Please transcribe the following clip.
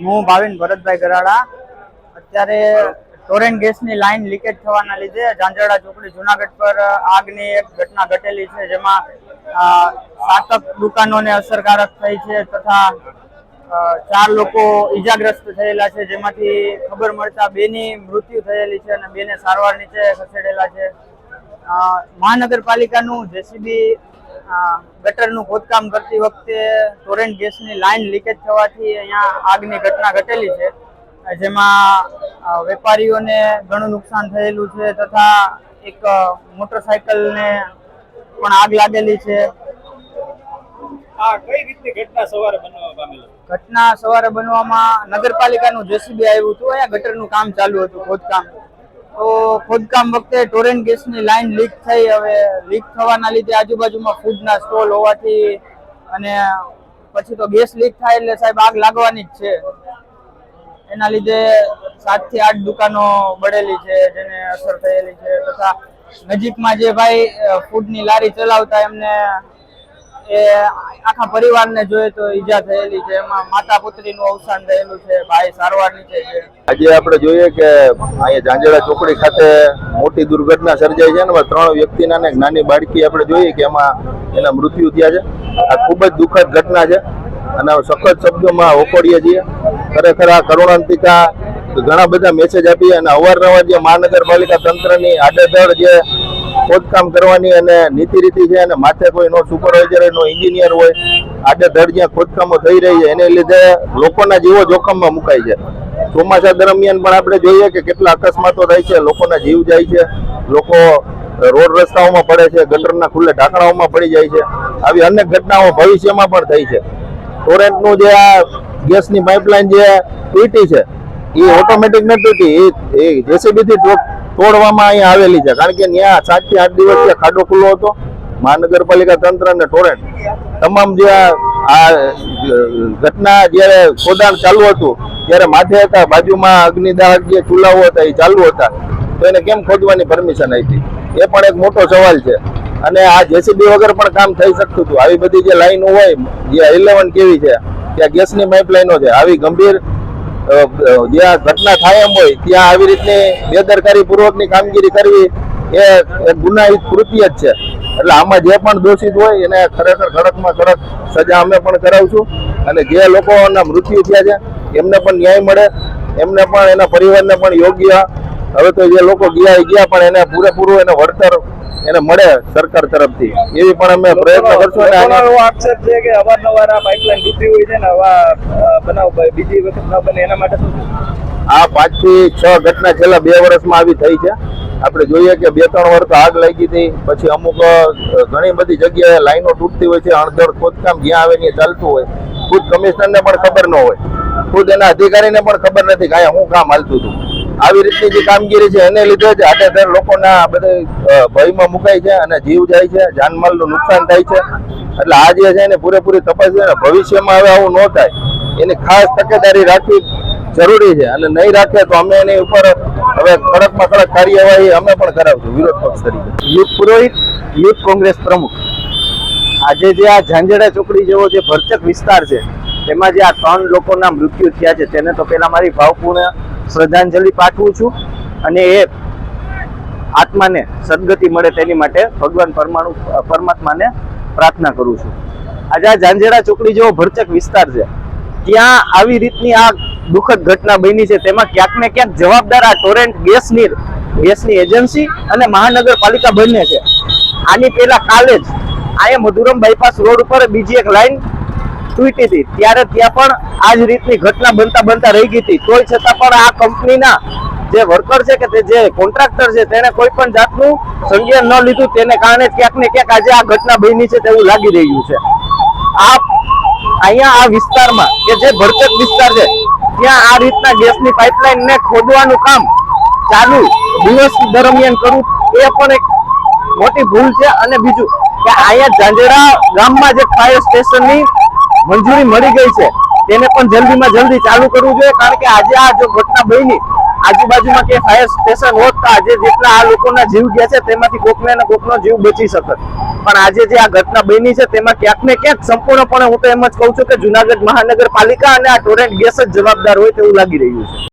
હું ભાવિન ભરતભાઈ ગરાડા. અત્યારે ટોરેન ગેસની લાઈન લીકેજ થવાના લીધે ઝાંઝરડા ચોકડી જુનાગઢ પર આગની એક ઘટના ઘટેલી છે જેમાં સાતક દુકાનોને અસરકારક થઈ છે તથા ચાર લોકો ઈજાગ્રસ્ત થયેલા છે જેમાંથી ખબર મળતા બેની મૃત્યુ થયેલી છે અને બેને સારવાર નીચે ખસેડેલા છે. મહાનગરપાલિકાનું જેસીબી ગટરનું ખોદકામ કરતી વખતે ટોરેન્ટ ગેસની લાઈન લીકેજ થવાથી અહીંયા આગની ઘટના ઘટેલી છે. જેમાં વેપારીઓને ઘણું નુકસાન થયેલું છે તથા એક મોટરસાયકલને પણ આગ લાગેલી છે. આ કઈ રીતની ઘટના સવારે ઘટના સવારે બનવામાં નગરપાલિકાનું જેસીબી આવ્યું હતું અહીંયા ગટરનું કામ ચાલુ હતું ખોદકામ. તો ખોદકામ વખતે ટોરેન્ટ ગેસની લાઈન લીક થઈ. હવે લીક થવાના લીધે આજુબાજુમાં ફૂડના સ્ટોલ હોવાથી અને પછી તો ગેસ લીક થાય એટલે સાહેબ આગ લાગવાની જ છે. એના લીધે સાતથી આઠ દુકાનો બળેલી છે, જેને અસર થયેલી છે, તથા નજીકમાં જે ભાઈ ફૂડની લારી ચલાવતા એમને એ આખા પરિવારને જોઈએ તો ઈજા થયેલી છે. એમાં માતા પુત્રીનું અવસાન થયેલું છે, ભાઈ સારવાર નીચે છે આજે આપણે જોઈએ કે અહીંયા ઝાંઝરડા ચોકડી ખાતે મોટી દુર્ઘટના સર્જાઈ છે ને ત્રણ વ્યક્તિના નાની બાળકી આપણે જોઈએ કે એમાં એના મૃત્યુ થયા છે. આ ખૂબ જ દુઃખદ ઘટના છે અને સખત શબ્દોમાં વખોડીએ છીએ. ખરેખર આ કરુણાંતિકા ઘણા બધા મેસેજ આપીએ અને અવારનવાર જે મહાનગરપાલિકા તંત્રની આડેધડ જે ખોદકામ કરવાની અને નીતિ રીતિ છે અને માથે કોઈ નો સુપરવાઇઝર નો એન્જિનિયર હોય આડેધડ જ્યાં ખોદકામો થઈ રહી છે, એને લીધે લોકોના જીવો જોખમમાં મુકાય છે. ચોમાસા દરમિયાન પણ આપણે જોઈએ કે કેટલા અકસ્માતો થાય છે, લોકોના જીવ જાય છે, લોકો રોડ રસ્તાઓમાં પડે છે, ગટરના ખુલ્લે ઢાંકણાઓમાં પડી જાય છે, આવી અનેક ઘટનાઓ ભવિષ્યમાં પણ થઈ છે. ટોરેન્ટનું જે આ ગેસની પાઇપલાઇન જે પીટી છે એ ઓટોમેટિક નથી હતી. એ જેસીબી થી તોડવામાં અહીંયા આવેલી છે. કારણ કે ત્યાં સાતથી આઠ દિવસ ત્યાં ખાડો ખુલ્લો હતો. મહાનગરપાલિકા તંત્ર અને ટોરેન્ટ તમામ જે આ ઘટના જ્યારે ખોદાણ ચાલુ હતું, ત્યારે માથે હતા, બાજુમાં અગ્નિદાહક જે ચૂલાઓ હતા, એ ચાલુ હતા. તો એને કેમ ખોદવાની પરમિશન આપી? એ પણ એક મોટો સવાલ છે. અને આ જેસીબી વગર પણ કામ થઈ શકતું હતું. આવી બધી જે લાઈનો હોય, જે ઇલેવન કેવી છે, ત્યાં ગેસની પાઇપલાઈનો છે. આવી ગંભીર જ્યાં ઘટના થાય એમ હોય, ત્યાં આવી રીતની બેદરકારી પૂર્વકની કામગીરી કરવી એ ગુનાહિત કૃત્ય જ છે. એટલે આમાં જે પણ દોષિત હોય, એને ખરેખર કડકમાં કડક સજા અમે પણ કરાવશું. અને જે લોકોના મૃત્યુ થયા છે, એમને પણ ન્યાય મળે. એમને પણ એના પરિવારને પણ યોગ્ય હવે તો જે લોકો ગયા ગયા પણ એને પૂરેપૂરું એને વળતર એને મળે સરકાર તરફથી. એવી પણ અમે પ્રયત્ન કરશું અને એવો આક્ષેપ છે કે અવારનવાર આ પાઇપલાઇન તૂટી હોય છે ને આવા બનાવ બીજી વખત ન બને એના માટે શું આ પાંચથી છ ઘટના છેલ્લા બે વર્ષમાં આવી થઈ છે. આપણે જોઈએ કે બે ત્રણ વર્ષ આગ લાગી હતી. પછી અમુક ઘણી બધી જગ્યાએ લાઈનો તૂટતી હોય છે. અણધડ ખોદકામ જ્યાં આવે ત્યાં ચાલતું હોય. ખુદ કમિશનરને પણ ખબર ન હોય. ખુદ એના અધિકારીને પણ ખબર નથી કે અહીંયા શું કામ હાલતું હતું. આવી રીતની જે કામગીરી છે એને લીધે જ આડેધડ લોકોના બધે ભયમાં મુકાય છે અને જીવ જાય છે, જાનમાલનું નુકસાન થાય છે. એટલે આ જે છે એને પૂરેપૂરી તપાસ છે ભવિષ્યમાં હવે આવું ન થાય. એની ખાસ તકેદારી રાખવી જરૂરી છે. અને નહીં રાખે તો અમે એની ઉપર હવે કડકમાં કડક કાર્યવાહી અમે પણ કરાવશું, વિરોધ પક્ષ તરીકે. યુથ પુરોહિત યુથ કોંગ્રેસ પ્રમુખ, આજે જે આ ઝાંઝડા ચોકડી જેવો જે ભરચક વિસ્તાર છે તેમાં જે આ ત્રણ લોકોના મૃત્યુ થયા છે, તેને તો પહેલા મારી ભાવપૂર્ણ શ્રદ્ધાંજલિ પાઠવું છું અને એ આત્માને સદગતિ મળે તેની માટે ભગવાન પરમાણુ, પરમાત્માને પ્રાર્થના કરું છું. આજે આ ઝાંઝરડા ચોકડી જેવો ભરચક વિસ્તાર છે. ત્યાં આવી રીતની આ દુઃખદ ઘટના બની છે. તેમાં ક્યાંક ને ક્યાંક જવાબદાર આ ટોરેન્ટ ગેસની ગેસની એજન્સી અને મહાનગરપાલિકા બંને છે. આની પહેલા કાલે જ અહીંયા મધુરમ બાયપાસ રોડ ઉપર બીજી એક લાઈન તૂટી હતી. ત્યારે ત્યાં પણ આ જ રીતની ઘટના બનતા બનતા રહી ગઈ હતી. તોય છતાં પણ આ કંપનીના જે વર્કર છે કે તે જે કોન્ટ્રાક્ટર છે તેને કોઈ પણ જાતનું સંજ્ઞાન ન લીધું. તેને કારણે ક્યાંક ને ક્યાંક આજે આ ઘટના બની છે તેવું લાગી રહ્યું છે. આ અહીંયા આ વિસ્તારમાં કે જે ભરચક વિસ્તાર છે, ત્યાં આ રીતના ગેસની પાઇપલાઇન ને ખોદવાનું કામ ચાલુ દિવસ દરમિયાન કરવું, એ પણ એક મોટી ભૂલ છે. અને બીજું કે અહીંયા જાંજેડા ગામમાં જે ફાયર સ્ટેશનની મંજૂરી મળી ગઈ છે. તેને પણ જલ્દીમાં જલ્દી ચાલુ કરવું જોઈએ, કારણ કે આજે આ જો ઘટના બની, આજુબાજુમાં કે ફાયર સ્ટેશન હોત તો આજે જેટલા આ લોકોના જીવ ગયા છે, તેમાંથી કોકને ને કોકનો જીવ બચી શકત. પણ આજે જે આ ઘટના બની છે, તેમાં ક્યાંક ને ક્યાંક સંપૂર્ણપણે હું તો એમ જ કહું છું કે જુનાગઢ મહાનગરપાલિકા અને આ ટોરેન્ટ ગેસ જ જવાબદાર હોય તેવું લાગી રહ્યું છે.